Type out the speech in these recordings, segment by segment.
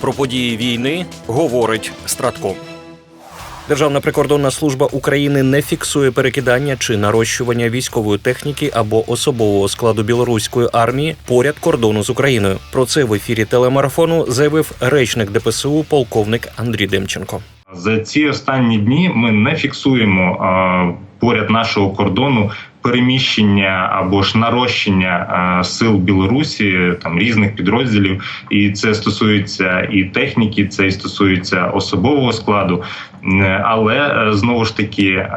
Про події війни говорить Стратко. Державна прикордонна служба України не фіксує перекидання чи нарощування військової техніки або особового складу білоруської армії поряд кордону з Україною. Про це в ефірі телемарафону заявив речник ДПСУ полковник Андрій Демченко. За ці останні дні ми не фіксуємо е, поряд нашого кордону переміщення або ж нарощення е, сил Білорусі там різних підрозділів, і це стосується і техніки, це і стосується особового складу. Е, Але е, знову ж таки,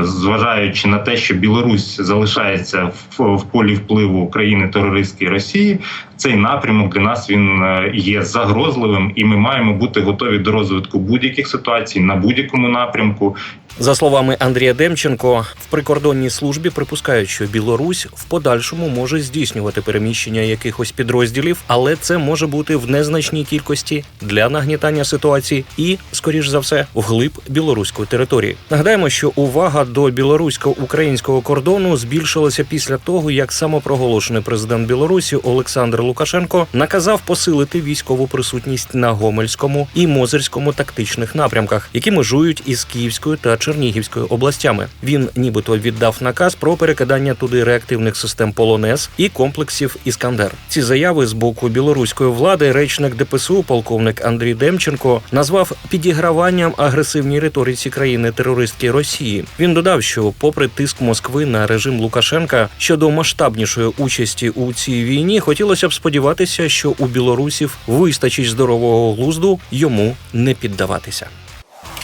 зважаючи на те, що Білорусь залишається в, полі впливу країни терористки Росії, цей напрямок для нас він є загрозливим, і ми маємо бути готові до розвитку будь-яких ситуацій на будь-якому напрямку. За словами Андрія Демченко, в прикордонній службі припускають, що Білорусь в подальшому може здійснювати переміщення якихось підрозділів, але це може бути в незначній кількості для нагнітання ситуації і, скоріш за все, вглиб білоруської території. Нагадаємо, що увага до білорусько-українського кордону збільшилася після того, як самопроголошений президент Білорусі Олександр Лукашенко наказав посилити військову присутність на Гомельському і Мозерському тактичних напрямках, які межують із Київською та Чернігівською областями. Він нібито віддав наказ про перекидання туди реактивних систем Полонез і комплексів Іскандер. Ці заяви з боку білоруської влади речник ДПСУ, полковник Андрій Демченко, назвав підіграванням агресивній риториці країни терористки Росії. Він додав, що, попри тиск Москви на режим Лукашенка щодо масштабнішої участі у цій війні, хотілося б сподіватися, що у білорусів вистачить здорового глузду йому не піддаватися.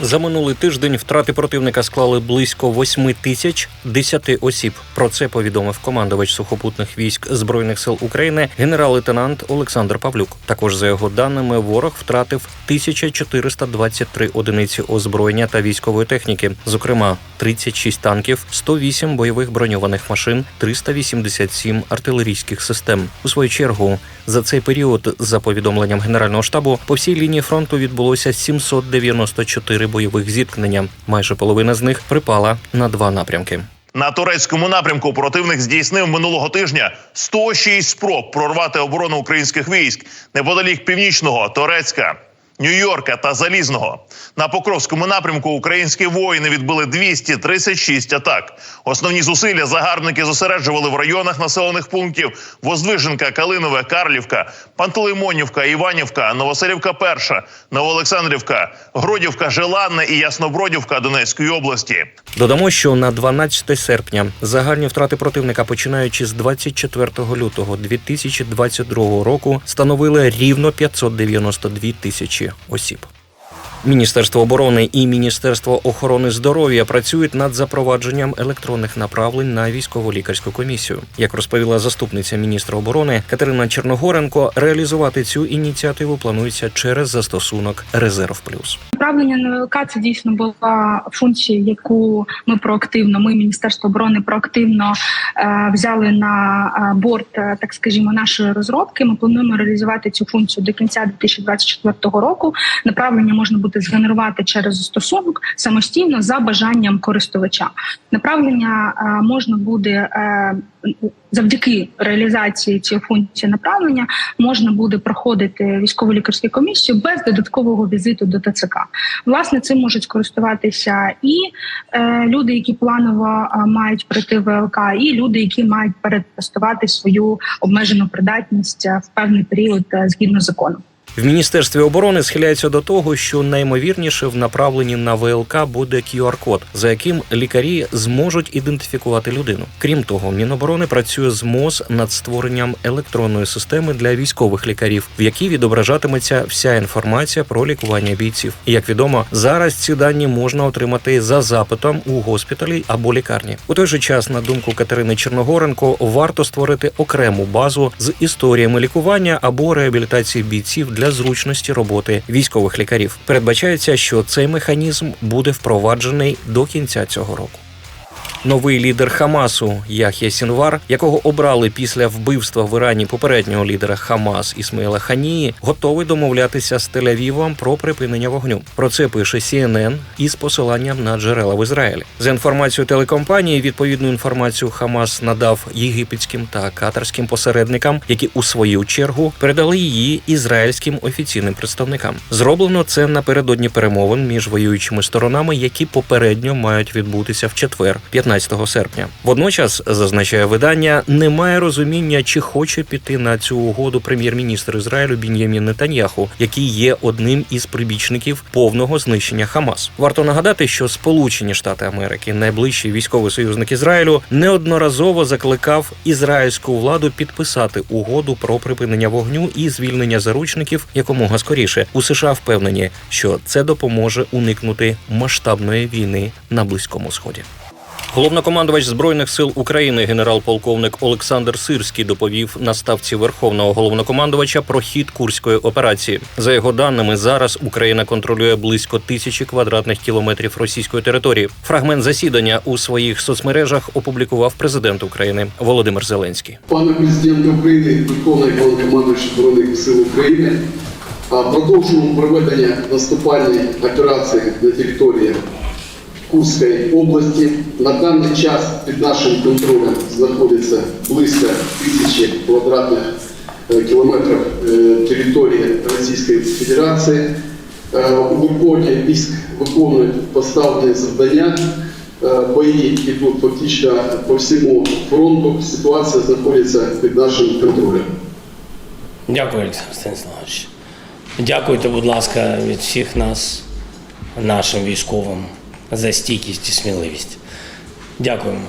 За минулий тиждень втрати противника склали близько 8 тисяч 10 осіб. Про це повідомив командувач сухопутних військ збройних сил України генерал-лейтенант Олександр Павлюк. Також за його даними, ворог втратив 1423 одиниці озброєння та військової техніки, зокрема 36 танків, 108 бойових броньованих машин, 387 артилерійських систем. У свою чергу за цей період, за повідомленням генерального штабу, по всій лінії фронту відбулося 794 бойових зіткнення. Майже половина з них припала на два напрямки. На турецькому напрямку противник здійснив минулого тижня 106 спроб прорвати оборону українських військ неподалік північного Торецька. Нью-Йорка та Залізного на Покровському напрямку українські воїни відбили 236 атак. Основні зусилля загарбники зосереджували в районах населених пунктів Воздвиженка, Калинове, Карлівка, Пантелеймонівка, Іванівка, Новоселівка, Перша, Новоолександрівка, Гродівка, Желанне і Яснобродівка Донецької області. Додамо, що на 12 серпня загальні втрати противника, починаючи з 24 лютого 2022 року, становили рівно 592 тисячі осіб. Міністерство оборони і Міністерство охорони здоров'я працюють над запровадженням електронних направлень на військово-лікарську комісію. Як розповіла заступниця міністра оборони Катерина Черногоренко, реалізувати цю ініціативу планується через застосунок Резерв Плюс. Направлення на це дійсно була функція, яку ми проактивно, ми Міністерство оборони проактивно е, взяли на е, борт, е, так скажімо, нашої розробки. Ми плануємо реалізувати цю функцію до кінця 2024 року. Направлення можна буде згенерувати через застосунок самостійно за бажанням користувача. Направлення е, можна буде. Е, Завдяки реалізації цієї функції направлення можна буде проходити військово лікарську комісію без додаткового візиту до ТЦК. Власне, цим можуть скористуватися і е, люди, які планово мають прийти в ВЛК, і люди, які мають перетестувати свою обмежену придатність в певний період згідно закону. В міністерстві оборони схиляються до того, що наймовірніше в направленні на ВЛК буде QR-код, за яким лікарі зможуть ідентифікувати людину. Крім того, Міноборони працює з МОЗ над створенням електронної системи для військових лікарів, в якій відображатиметься вся інформація про лікування бійців. Як відомо, зараз ці дані можна отримати за запитом у госпіталі або лікарні. У той же час, на думку Катерини Черногоренко, варто створити окрему базу з історіями лікування або реабілітації бійців для зручності роботи військових лікарів. Передбачається, що цей механізм буде впроваджений до кінця цього року. Новий лідер Хамасу Яхія Сінвар, якого обрали після вбивства в Ірані попереднього лідера Хамас Ісмаїла Ханії, готовий домовлятися з Тель-Авівом про припинення вогню. Про це пише CNN із посиланням на джерела в Ізраїлі. За інформацією телекомпанії, відповідну інформацію Хамас надав єгипетським та катарським посередникам, які у свою чергу передали її ізраїльським офіційним представникам. Зроблено це напередодні перемовин між воюючими сторонами, які попередньо мають відбутися в четвер, 15 серпня. Водночас зазначає видання, немає розуміння, чи хоче піти на цю угоду прем'єр-міністр Ізраїлю Бін'ямін Нетаньяху, який є одним із прибічників повного знищення Хамас. Варто нагадати, що Сполучені Штати Америки, найближчий військовий союзник Ізраїлю, неодноразово закликав ізраїльську владу підписати угоду про припинення вогню і звільнення заручників якомога скоріше. У США впевнені, що це допоможе уникнути масштабної війни на близькому сході. Головнокомандувач збройних сил України генерал-полковник Олександр Сирський доповів на ставці верховного головнокомандувача про хід курської операції. За його даними, зараз Україна контролює близько тисячі квадратних кілометрів російської території. Фрагмент засідання у своїх соцмережах опублікував президент України Володимир Зеленський. Пане президенте України, Верховний головнокомандуючий Збройних сил України, продовжуємо проведення наступальної операції на території Курської області. На даний час під нашим контролем знаходиться близько тисячі квадратних е, кілометрів е, території Російської Федерації. Е, У виконанні військ виконують поставлені завдання. Бої йдуть фактично по всьому фронту. Ситуація знаходиться під нашим контролем. Дякую, Олександр Станіславович. Дякуйте, будь ласка, від всіх нас, нашим військовим, за стійкість і сміливість. Дякуємо.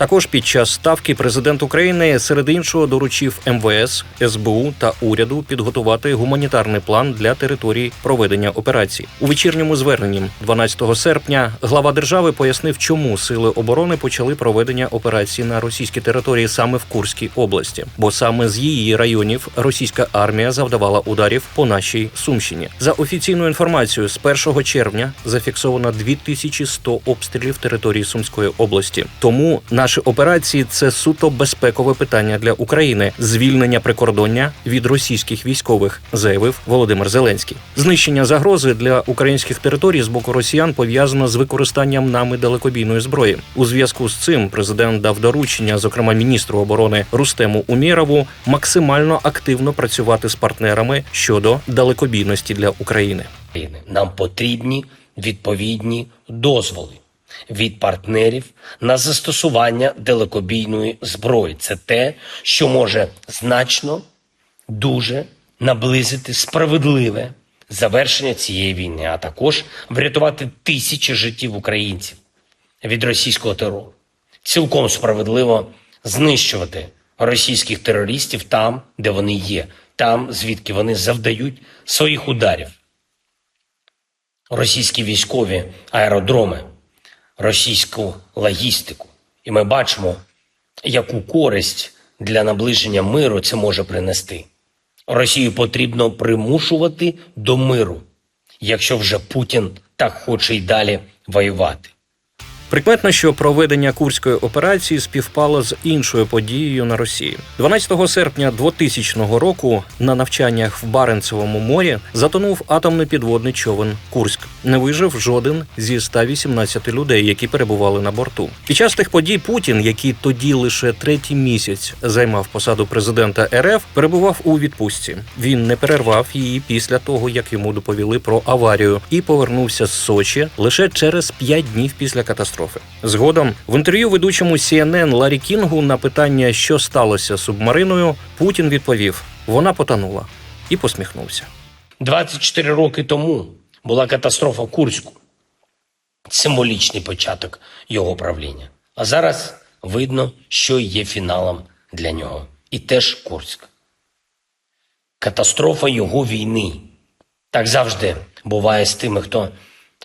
Також під час ставки президент України серед іншого доручив МВС, СБУ та уряду підготувати гуманітарний план для території проведення операції. У вечірньому зверненні 12 серпня глава держави пояснив, чому сили оборони почали проведення операції на російській території саме в Курській області, бо саме з її районів російська армія завдавала ударів по нашій Сумщині. За офіційною інформацією, з 1 червня зафіксовано 2100 обстрілів території Сумської області. Тому наші операції це суто безпекове питання для України, звільнення прикордоння від російських військових, заявив Володимир Зеленський. Знищення загрози для українських територій з боку росіян пов'язано з використанням нами далекобійної зброї. У зв'язку з цим президент дав доручення, зокрема міністру оборони Рустему Умєрову, максимально активно працювати з партнерами щодо далекобійності для України. Нам потрібні відповідні дозволи від партнерів на застосування далекобійної зброї. Це те, що може значно дуже наблизити справедливе завершення цієї війни, а також врятувати тисячі життів українців від російського терору. Цілком справедливо знищувати російських терористів там, де вони є, там, звідки вони завдають своїх ударів російські військові аеродроми, російську логістику. І ми бачимо, яку користь для наближення миру це може принести. Росію потрібно примушувати до миру, якщо вже Путін так хоче й далі воювати. Прикметно, що проведення курської операції співпало з іншою подією на Росії. 12 серпня 2000 року на навчаннях в Баренцевому морі затонув атомний підводний човен Курськ. Не вижив жоден зі 118 людей, які перебували на борту. Під час тих подій Путін, який тоді лише третій місяць займав посаду президента РФ, перебував у відпустці. Він не перервав її після того, як йому доповіли про аварію, і повернувся з Сочі лише через п'ять днів після катастрофи. Згодом в інтерв'ю ведучому CNN Ларі Кінгу на питання, що сталося з субмариною, Путін відповів: вона потонула і посміхнувся. 24 роки тому була катастрофа Курську. Символічний початок його правління. А зараз видно, що є фіналом для нього. І теж Курськ. Катастрофа його війни. Так завжди буває з тими, хто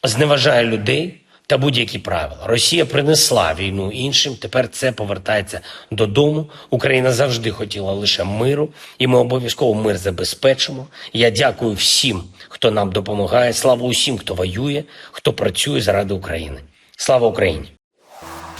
зневажає людей та будь-які правила. Росія принесла війну іншим. Тепер це повертається додому. Україна завжди хотіла лише миру, і ми обов'язково мир забезпечимо. Я дякую всім, хто нам допомагає. Слава усім, хто воює, хто працює заради України. Слава Україні!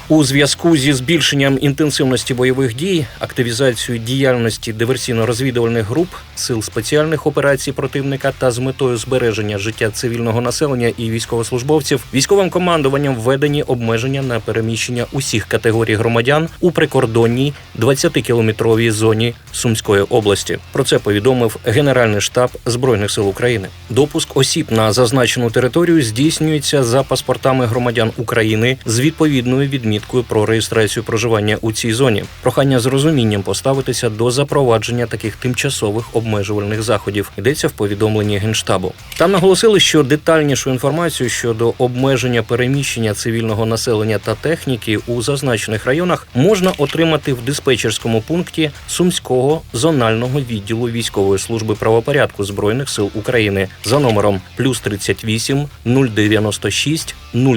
У зв'язку зі збільшенням інтенсивності бойових дій, активізацією діяльності диверсійно-розвідувальних груп, сил спеціальних операцій противника та з метою збереження життя цивільного населення і військовослужбовців, військовим командуванням введені обмеження на переміщення усіх категорій громадян у прикордонній 20-кілометровій зоні Сумської області. Про це повідомив Генеральний штаб збройних сил України. Допуск осіб на зазначену територію здійснюється за паспортами громадян України з відповідною відміткою про реєстрацію проживання у цій зоні. Прохання з розумінням поставитися до запровадження таких тимчасових обмежувальних заходів. Йдеться в повідомленні генштабу. Там наголосили, що детальнішу інформацію щодо обмеження переміщення цивільного населення та техніки у зазначених районах можна отримати в диспетчерському пункті Сумського зонального відділу військової служби правопорядку збройних сил України за номером плюс 38 096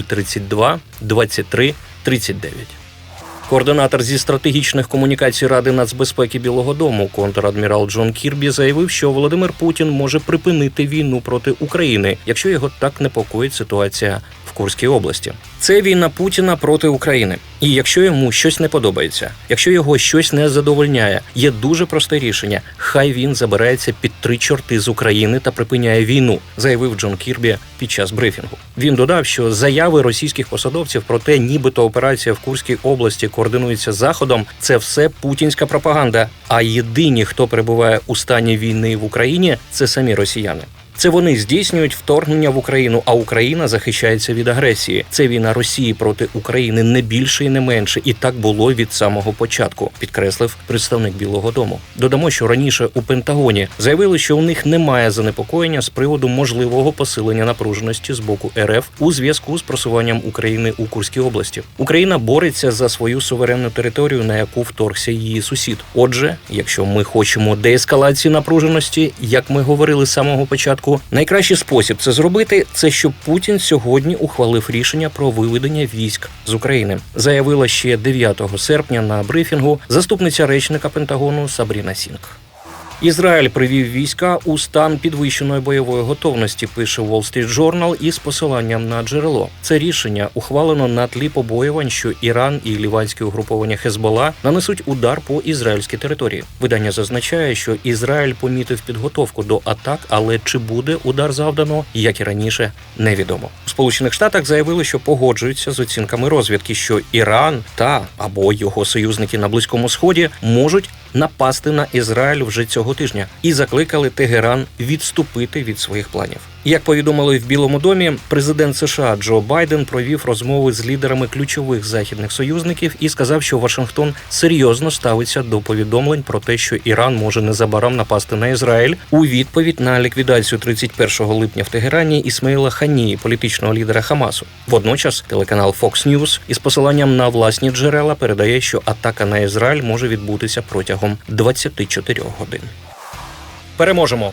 032 23 39. Координатор зі стратегічних комунікацій Ради нацбезпеки Білого Дому, контрадмірал Джон Кірбі, заявив, що Володимир Путін може припинити війну проти України, якщо його так непокоїть ситуація в Курській області. Це війна Путіна проти України. І якщо йому щось не подобається, якщо його щось не задовольняє, є дуже просте рішення: хай він забирається під три чорти з України та припиняє війну, заявив Джон Кірбі під час брифінгу. Він додав, що заяви російських посадовців про те, нібито операція в Курській області координується заходом, це все путінська пропаганда. А єдині, хто перебуває у стані війни в Україні, це самі росіяни. Це вони здійснюють вторгнення в Україну, а Україна захищається від агресії. Це війна Росії проти України не більше і не менше, і так було від самого початку, підкреслив представник Білого Дому. Додамо, що раніше у Пентагоні заявили, що у них немає занепокоєння з приводу можливого посилення напруженості з боку РФ у зв'язку з просуванням України у Курській області. Україна бореться за свою суверенну територію, на яку вторгся її сусід. Отже, якщо ми хочемо деескалації напруженості, як ми говорили з самого початку, найкращий спосіб це зробити це, щоб Путін сьогодні ухвалив рішення про виведення військ з України. Заявила ще 9 серпня на брифінгу заступниця речника Пентагону Сабріна Сінг. Ізраїль привів війська у стан підвищеної бойової готовності. Пише Wall Street Journal із посиланням на джерело. Це рішення ухвалено на тлі побоювань, що Іран і ліванське угруповання Хезбола нанесуть удар по ізраїльській території. Видання зазначає, що Ізраїль помітив підготовку до атак, але чи буде удар завдано, як і раніше, невідомо. У Сполучених Штатах заявили, що погоджуються з оцінками розвідки, що Іран та або його союзники на близькому сході можуть напасти на Ізраїль вже цього тижня і закликали Тегеран відступити від своїх планів. Як повідомили в Білому домі, президент США Джо Байден провів розмови з лідерами ключових західних союзників і сказав, що Вашингтон серйозно ставиться до повідомлень про те, що Іран може незабаром напасти на Ізраїль у відповідь на ліквідацію 31 липня в Тегерані Ісмаїла Ханії, політичного лідера Хамасу. Водночас телеканал Fox News із посиланням на власні джерела передає, що атака на Ізраїль може відбутися протягом 24 годин. Переможемо.